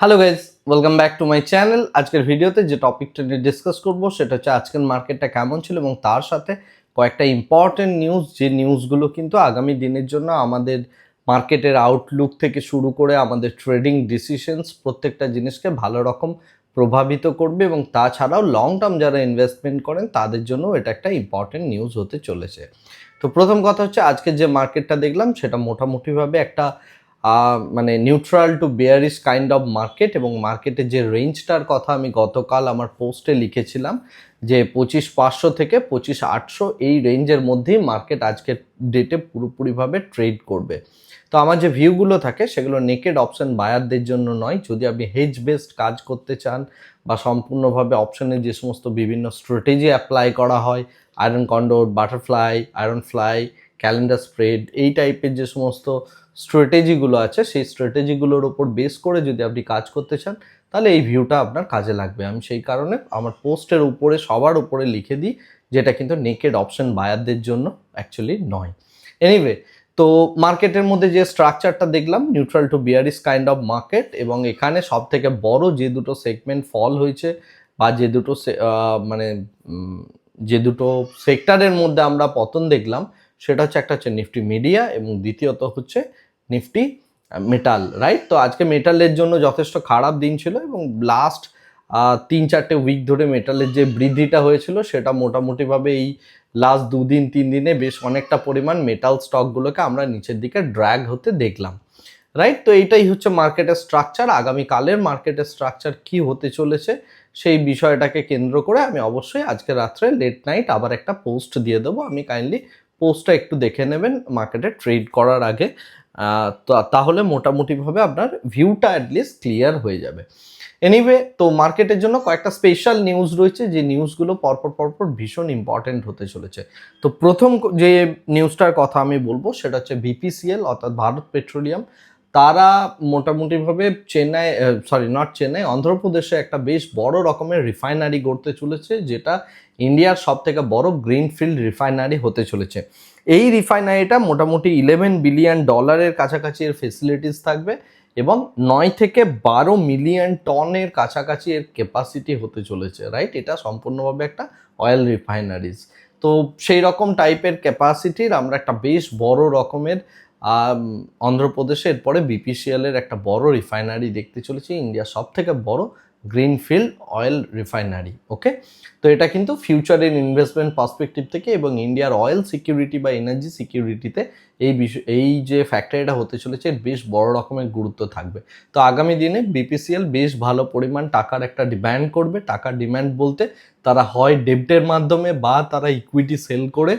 Hello guys welcome back to my channel আজকের ভিডিওতে যে টপিকটা নিয়ে ডিসকাস করব, সেটা হচ্ছে আজকের মার্কেটটা কেমন ছিল এবং তার সাথে কয়েকটা ইম্পর্টেন্ট নিউজ যে নিউজগুলো কিন্তু আগামী দিনের জন্য আমাদের মার্কেটের আউটলুক থেকে শুরু করে আমাদের ট্রেডিং ডিসিশনস প্রত্যেকটা জিনিসকে ভালো রকম প্রভাবিত করবে এবং তাছাড়াও লং টার্ম যারা ইনভেস্টমেন্ট করেন, তাদের জন্য এটা একটা ইম্পর্টেন্ট নিউজ হতে চলেছে। তো প্রথম কথা হচ্ছে, আজকে যে মার্কেটটা দেখলাম, সেটা মোটামুটিভাবে একটা মানে neutral to bearish kind of market এবং মার্কেটের যে রেঞ্জটার কথা আমি গতকাল আমার পোস্টে লিখেছিলাম যে পঁচিশ পাঁচশো থেকে পঁচিশ আটশো এই রেঞ্জের মধ্যেই মার্কেট আজকের ডেটে পুরোপুরিভাবে ট্রেড করবে। তো আমার যে ভিউগুলো থাকে সেগুলো নেকেড অপশন বায়ারদের জন্য নয়। যদি আপনি হেজ বেসড কাজ করতে চান বা সম্পূর্ণভাবে অপশনের যে সমস্ত বিভিন্ন স্ট্র্যাটেজি অ্যাপ্লাই করা হয় iron condor butterfly iron fly calendar spread এই টাইপের যে সমস্ত স্ট্র্যাটেজিগুলো আছে, সেই স্ট্র্যাটেজিগুলোর ওপর বেস করে যদি আপনি কাজ করতে চান, তাহলে এই ভিউটা আপনার কাজে লাগবে। আমি সেই কারণে আমার পোস্টের উপরে, সবার উপরে লিখে দিই, যেটা কিন্তু নেকেড অপশন বায়ারদের জন্য অ্যাকচুয়ালি নয়। এনিওয়ে তো মার্কেটের মধ্যে যে স্ট্রাকচারটা দেখলাম neutral to bearish kind of market এবং এখানে সব থেকে বড় যে দুটো সেগমেন্ট ফল হয়েছে, বা যে দুটো মানে যে দুটো সেক্টরের মধ্যে আমরা পতন দেখলাম সেটা হচ্ছে একটা হচ্ছে নিফটি মিডিয়া এবং দ্বিতীয়ত হচ্ছে নিফটি মেটাল রাইট তো আজকে মেটালের জন্য যথেষ্ট খারাপ দিন ছিল এবং লাস্ট তিন চারটে উইক ধরে মেটালের যে বৃদ্ধিটা হয়েছিল সেটা মোটামুটিভাবে এই লাস্ট দুদিন, তিন দিনে বেশ অনেকটা পরিমাণ মেটাল স্টকগুলোকে আমরা নিচের দিকে ড্র্যাগ হতে দেখলাম রাইট তো এইটাই হচ্ছে মার্কেটের স্ট্রাকচার আগামীকালের মার্কেটের স্ট্রাকচার কি হতে চলেছে সেই বিষয়টাকে কেন্দ্র করে আমি অবশ্যই আজকে রাত্রে লেট নাইট আবার একটা পোস্ট দিয়ে দেবো। আমি কাইন্ডলি পোস্টটা একটু দেখে নেবেন মার্কেটে ট্রেড করার আগে। তাহলে মোটামুটিভাবে আপনার ভিউটা অ্যাটলিস্ট ক্লিয়ার হয়ে যাবে। এনিওয়ে তো মার্কেটের জন্য কয়েকটা স্পেশাল নিউজ রয়েছে, যে নিউজগুলো পরপর পরপর ভীষণ ইম্পর্টেন্ট হতে চলেছে। তো প্রথম যে নিউজটার কথা আমি বলব, সেটা হচ্ছে বিপিসিএল অর্থাৎ ভারত পেট্রোলিয়াম। তারা মোটামুটিভাবে চেন্নাই সরি নট চেন্নাই, অন্ধ্রপ্রদেশে একটা বেশ বড় রকমের রিফাইনারি গড়তে চলেছে, যেটা ইন্ডিয়ার সব থেকে বড় গ্রিনফিল্ড রিফাইনারি হতে চলেছে। এই রিফাইনারিটা মোটামুটি ইলেভেন বিলিয়ন ডলারের কাছাকাছি এর ফেসিলিটিস থাকবে এবং নয় থেকে বারো মিলিয়ন টনের কাছাকাছি এর ক্যাপাসিটি হতে চলেছে রাইট এটা সম্পূর্ণভাবে একটা অয়েল রিফাইনারিজ তো সেই রকম টাইপের ক্যাপাসিটির আমরা একটা বেশ বড় রকমের অন্ধ্রপ্রদেশে এরপরে বিপিসিএল এর একটা বড় রিফাইনারি দেখতে চলেছি ইন্ডিয়ার সব থেকে বড় গ্রিনফিল্ড অয়েল রিফাইনারি ওকে তো এটা কিন্তু ফিউচারের ইনভেস্টমেন্ট পার্সপেক্টিভ থেকে এবং ইন্ডিয়ার অয়েল সিকিউরিটি বা এনার্জি সিকিউরিটিতে এই বিষয়, এই যে ফ্যাক্টরিটা হতে চলেছে বেশ বড় রকমের গুরুত্ব থাকবে। তো আগামী দিনে বিপিসিএল বেশ ভালো পরিমাণ টাকার একটা ডিমান্ড করবে, টাকার ডিমান্ড বলতে তারা হয় ডেপ্টের মাধ্যমে বা তারা ইকুইটি সেল করে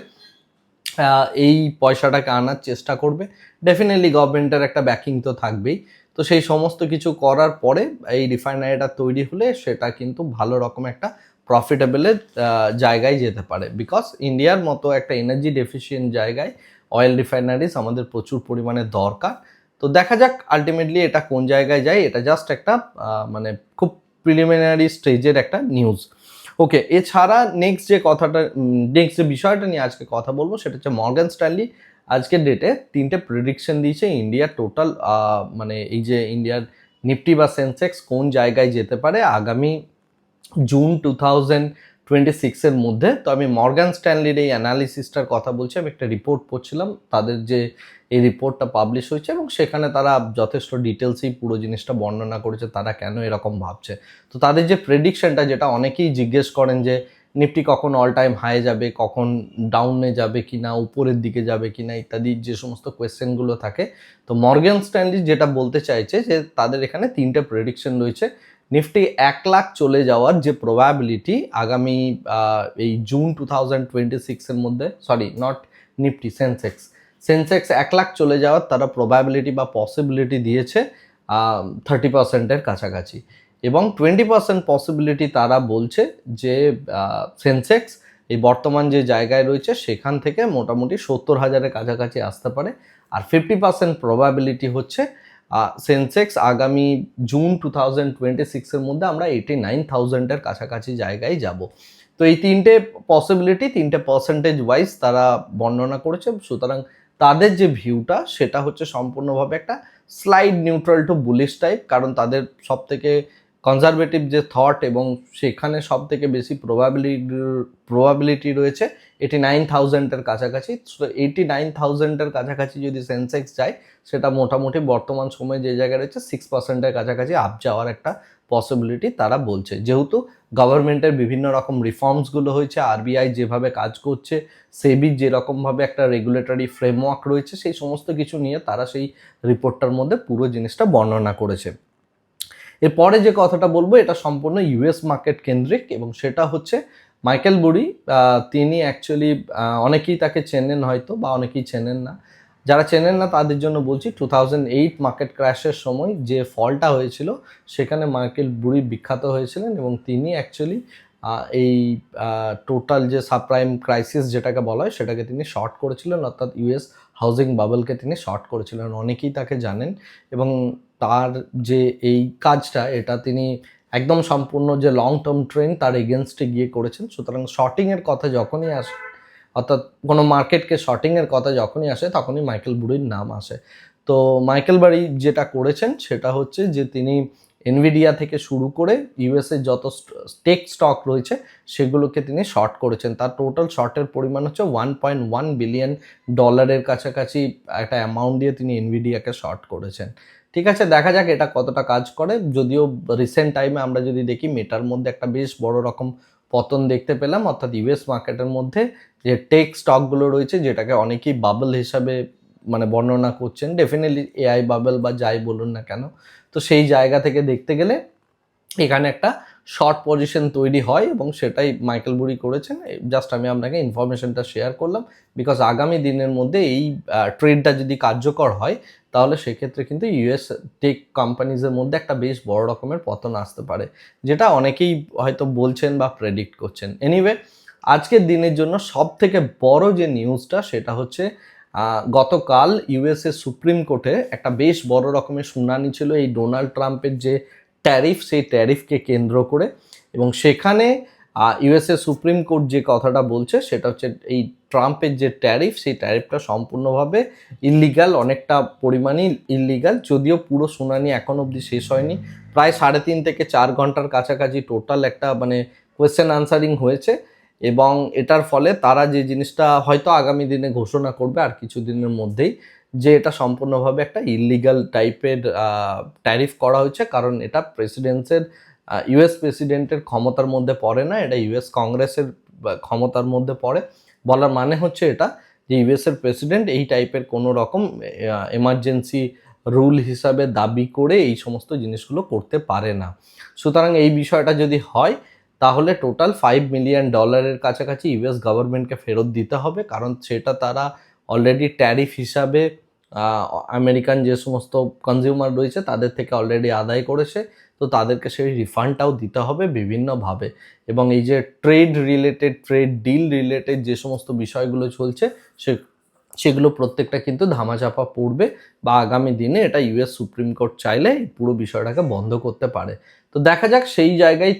এই পয়সাটাকে আনার চেষ্টা করবে। ডেফিনেটলি গভর্নমেন্টের একটা ব্যাকিং তো থাকবেই। তো সেই সমস্ত কিছু করার পরে এই রিফাইনারিটা তৈরি হলে সেটা কিন্তু ভালো রকম একটা প্রফিটেবলের জায়গায় যেতে পারে। বিকজ ইন্ডিয়ার মতো একটা এনার্জি ডেফিসিয়েন্ট জায়গায় অয়েল রিফাইনারিজ আমাদের প্রচুর পরিমাণে দরকার। তো দেখা যাক আলটিমেটলি এটা কোন জায়গায় যায়। এটা জাস্ট একটা মানে খুব প্রিলিমিনারি স্টেজের একটা নিউজ ওকে এছাড়া নেক্সট যে কথাটা নেক্সট যে বিষয়টা নিয়ে আজকে কথা বলব সেটা হচ্ছে মর্গান স্ট্যানলি আজকের ডেটে তিনটে প্রেডিকশন দিয়েছে ইন্ডিয়ার টোটাল মানে এই যে ইন্ডিয়ার নিফটি বা সেন্সেক্স কোন জায়গায় যেতে পারে? আগামী জুন টু থাউজেন্ড টোয়েন্টি সিক্সের মধ্যে। তো আমি মর্গান স্ট্যানলির এই অ্যানালিসিসটার কথা বলছি, আমি একটা রিপোর্ট পড়ছিলাম। তাদের যে এই রিপোর্টটা পাবলিশ হয়েছে এবং সেখানে তারা যথেষ্ট ডিটেলসেই পুরো জিনিসটা বর্ণনা করেছে, তারা কেন এরকম ভাবছে। তো তাদের যে প্রেডিকশনটা যেটা অনেকেই জিজ্ঞেস করেন যে নিফটি কখন অল টাইম হাই যাবে, কখন ডাউনে যাবে কি না উপরের দিকে যাবে কি না ইত্যাদি যে সমস্ত কোয়েশ্চেনগুলো থাকে। তো মর্গান স্ট্যানলি যেটা বলতে চাইছে যে, তাদের এখানে তিনটে প্রেডিকশন রয়েছে। নিফটি এক লাখ চলে যাওয়ার যে প্রবাবিলিটি আগামী এই জুন টু থাউজেন্ড টোয়েন্টি সিক্সের মধ্যে sorry not Nifty Sensex Sensex এক লাখ চলে যাওয়ার তারা প্রবাবিলিটি বা পসিবিলিটি দিয়েছে থার্টি পার্সেন্টের কাছাকাছি। এবং টোয়েন্টি পার্সেন্ট পসিবিলিটি তারা বলছে যে সেন্সেক্স এই বর্তমান যে জায়গায় রয়েছে, সেখান থেকে মোটামুটি সত্তর হাজারের কাছাকাছি আসতে পারে। আর ফিফটি পার্সেন্ট প্রবাবিলিটি হচ্ছে সেন্সেক্স আগামী জুন টু থাউজেন্ড টোয়েন্টি সিক্সের মধ্যে আমরা এইটি নাইন থাউজেন্ডের কাছাকাছি জায়গায় যাব। তো এই তিনটে পসিবিলিটি তিনটে পার্সেন্টেজ ওয়াইজ তারা বর্ণনা করেছে। সুতরাং তাদের যে ভিউটা সেটা হচ্ছে সম্পূর্ণভাবে একটা slide neutral to bullish type কারণ তাদের সব থেকে কনজারভেটিভ যে থট এবং সেখানে সব থেকে বেশি প্রবাবিলিটি প্রবাবিলিটি রয়েছে এটি নাইন থাউজেন্ডের কাছাকাছি। এইটি নাইন থাউজেন্ডের কাছাকাছি যদি সেন্সেক্স যায়, সেটা মোটামুটি বর্তমান সময়ে যে জায়গায় রয়েছে সিক্স পার্সেন্টের কাছাকাছি আপ যাওয়ার একটা পসিবিলিটি তারা বলছে। যেহেতু গভর্নমেন্টের বিভিন্ন রকম রিফর্মসগুলো হয়েছে আরবিআই যেভাবে কাজ করছে সেবির যেরকমভাবে একটা রেগুলেটরি ফ্রেমওয়ার্ক রয়েছে, সেই সমস্ত কিছু নিয়ে তারা সেই রিপোর্টটার মধ্যে পুরো জিনিসটা বর্ণনা করেছে। এরপরে যে কথাটা বলব, এটা সম্পূর্ণ ইউএস মার্কেট কেন্দ্রিক এবং সেটা হচ্ছে মাইকেল বুড়ি তিনি অ্যাকচুয়ালি অনেকেই তাকে চেনেন হয়তো বা অনেকেই চেনেন না। যারা চেনেন না, তাদের জন্য বলছি টু এইট মার্কেট ক্র্যাশের সময় যে ফলটা হয়েছিল, সেখানে মাইকেল বুড়ি বিখ্যাত হয়েছিলেন এবং তিনি অ্যাকচুয়ালি এই টোটাল যে সাবপ্রাইম ক্রাইসিস যেটাকে বলা হয়, সেটাকে তিনি শর্ট করেছিলেন, অর্থাৎ ইউএস হাউজিং বাবলকে তিনি শর্ট করেছিলেন। অনেকেই তাকে জানেন এবং তার যে এই কাজটা, এটা তিনি একদম সম্পূর্ণ যে লং টার্ম ট্রেন্ড তার এগেনস্টে গিয়ে করেছেন। সুতরাং শর্টিংয়ের কথা যখনই আসে, অর্থাৎ কোনো মার্কেটকে শর্টিংয়ের কথা যখনই আসে, তখনই মাইকেল বুড়ির নাম আসে। তো মাইকেল বাড়ি যেটা করেছেন, সেটা হচ্ছে যে তিনি এনভিডিয়া থেকে শুরু করে ইউএসএ যত টেক স্টক রয়েছে, সেগুলোকে তিনি শর্ট করেছেন। তার টোটাল শর্টের পরিমাণ হচ্ছে ওয়ান পয়েন্ট ওয়ান বিলিয়ন ডলারের কাছাকাছি একটা অ্যামাউন্ট দিয়ে তিনি এনভিডিয়াকে শর্ট করেছেন। ঠিক আছে, দেখা যাক এটা কতটা কাজ করে। যদিও রিসেন্ট টাইমে আমরা যদি দেখি মেটার মধ্যে একটা বেশ বড় রকম পতন দেখতে পেলাম, অর্থাৎ ইউএস মার্কেটের মধ্যে যে টেক স্টকগুলো রয়েছে, যেটাকে অনেকেই বাবল হিসাবে মানে বর্ণনা করছেন ডেফিনেটলি এআই বাবল বা যাই বলুন না কেন, তো সেই জায়গা থেকে দেখতে গেলে এখানে একটা শর্ট পজিশন তৈরি হয় এবং সেটাই মাইকেল বুড়ি করেছেন। জাস্ট আমি আপনাকে ইনফরমেশনটা শেয়ার করলাম বিকজ আগামী দিনের মধ্যে এই ট্রেডটা যদি কার্যকর হয়, তাহলে সেক্ষেত্রে কিন্তু ইউএস টেক কোম্পানিজের মধ্যে একটা বেশ বড় রকমের পতন আসতে পারে, যেটা অনেকেই হয়তো বলছেন বা প্রেডিক্ট করছেন। এনিওয়ে আজকের দিনের জন্য সব থেকে বড় যে নিউজটা সেটা হচ্ছে গতকাল ইউএসএ সুপ্রিম কোর্টে একটা বেশ বড় রকমের শুনানি ছিল। এই ডোনাল্ড ট্রাম্পের যে ট্যারিফ, সেই ট্যারিফকে কেন্দ্র করে এবং সেখানে ইউএসএ সুপ্রিম কোর্ট যে কথাটা বলছে সেটা হচ্ছে এই ট্রাম্পের যে ট্যারিফ, সেই ট্যারিফটা সম্পূর্ণভাবে ইলিগাল, অনেকটা পরিমাণেই ইলিগাল, যদিও পুরো শুনানি এখন অবধি শেষ হয়নি। প্রায় সাড়ে তিন থেকে চার ঘণ্টার কাছাকাছি টোটাল একটা মানে কোয়েশ্চেন আনসারিং হয়েছে এবং এটার ফলে তারা যে জিনিসটা হয়তো আগামী দিনে ঘোষণা করবে আর কিছু দিনের মধ্যেই যে এটা সম্পূর্ণভাবে একটা ইলিগাল টাইপের ট্যারিফ করা হয়েছে। কারণ এটা প্রেসিডেন্সের ইউএস প্রেসিডেন্টের ক্ষমতার মধ্যে পড়ে না, এটা ইউএস কংগ্রেসের ক্ষমতার মধ্যে পড়ে। বলার মানে হচ্ছে এটা যে ইউএসের প্রেসিডেন্ট এই টাইপের কোনো রকম এমার্জেন্সি রুল হিসাবে দাবি করে এই সমস্ত জিনিসগুলো করতে পারে না। সুতরাং এই বিষয়টা যদি হয়, তাহলে টোটাল ফাইভ মিলিয়ন ডলারের কাছাকাছি ইউএস গভর্নমেন্টকে ফেরত দিতে হবে। কারণ সেটা তারা অলরেডি ট্যারিফ হিসাবে আমেরিকান যে সমস্ত কনজিউমার রয়েছে, তাদের থেকে অলরেডি আদায় করেছে, তো তাদেরকে সেই রিফান্ডটাও দিতে হবে বিভিন্নভাবে। এবং এই যে trade related trade deal related যে সমস্ত বিষয়গুলো চলছে, সে, সেগুলো প্রত্যেকটা কিন্তু ধামাচাপা পড়বে বা আগামী দিনে এটা ইউএস সুপ্রিম কোর্ট চাইলে পুরো বিষয়টাকে বন্ধ করতে পারে। তো দেখা যাক সেই জায়গায়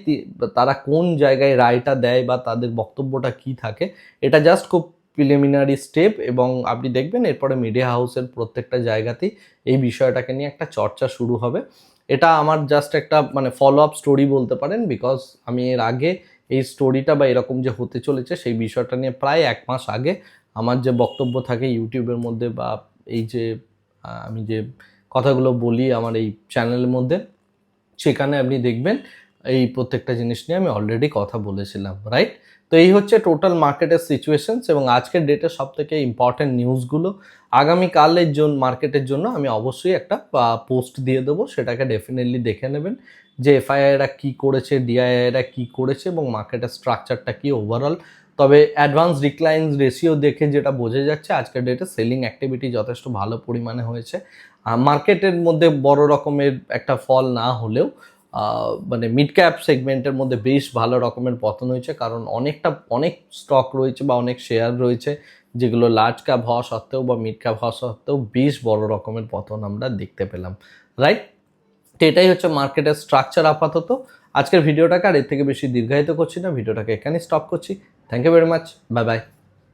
তারা কোন জায়গায় রায়টা দেয় বা তাদের বক্তব্যটা কি থাকে, এটা জাস্ট খুব প্রিলিমিনারি স্টেপ এবং আপনি দেখবেন এরপরে মিডিয়া হাউসের প্রত্যেকটা জায়গাতেই এই বিষয়টাকে নিয়ে একটা চর্চা শুরু হবে। এটা আমার জাস্ট একটা মানে ফলো আপ স্টোরি বলতে পারেন বিকজ আমি এর আগে এই স্টোরিটা বা এরকম যে হতে চলেছে সেই বিষয়টা নিয়ে প্রায় এক মাস আগে আমার যে বক্তব্য থাকে ইউটিউবের মধ্যে বা এই যে আমি যে কথাগুলো বলি আমার এই চ্যানেলের মধ্যে, সেখানে আপনি দেখবেন এই প্রত্যেকটা জিনিস নিয়ে আমি অলরেডি কথা বলেছিলাম রাইট তো এই হচ্ছে টোটাল মার্কেটের সিচুয়েশনস এবং আজকের ডেটে সব থেকে ইম্পর্টেন্ট নিউজগুলো আগামীকালের জন্য মার্কেটের জন্য আমি অবশ্যই একটা পোস্ট দিয়ে দেবো, সেটাকে ডেফিনেটলি দেখে নেবেন যে এফআইআইরা কী করেছে ডিআইআইরা কী করেছে এবং মার্কেটের স্ট্রাকচারটা কী ওভারঅল তবে অ্যাডভান্স ডিক্লাইন রেশিও দেখে যেটা বোঝা যাচ্ছে, আজকের ডেটে সেলিং অ্যাক্টিভিটি যথেষ্ট ভালো পরিমাণে হয়েছে। মার্কেটের মধ্যে বড় রকমের একটা ফল না হলেও মানে মিড ক্যাপ সেগমেন্টের মধ্যে বেশ ভালো রকমের পতন হয়েছে, কারণ অনেকটা, অনেক স্টক রয়েছে বা অনেক শেয়ার রয়েছে, যেগুলো লার্জ ক্যাপ হওয়া সত্ত্বেও বা মিড ক্যাপ হওয়া সত্ত্বেও বেশ বড় রকমের পতন আমরা দেখতে পেলাম রাইট তো এটাই হচ্ছে মার্কেটের স্ট্রাকচার আপাতত। আজকের ভিডিওটাকে আর এর থেকে বেশি দীর্ঘায়িত করছি না, ভিডিওটাকে এখানেই স্টপ করছি। Thank you very much bye bye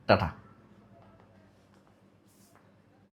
tata.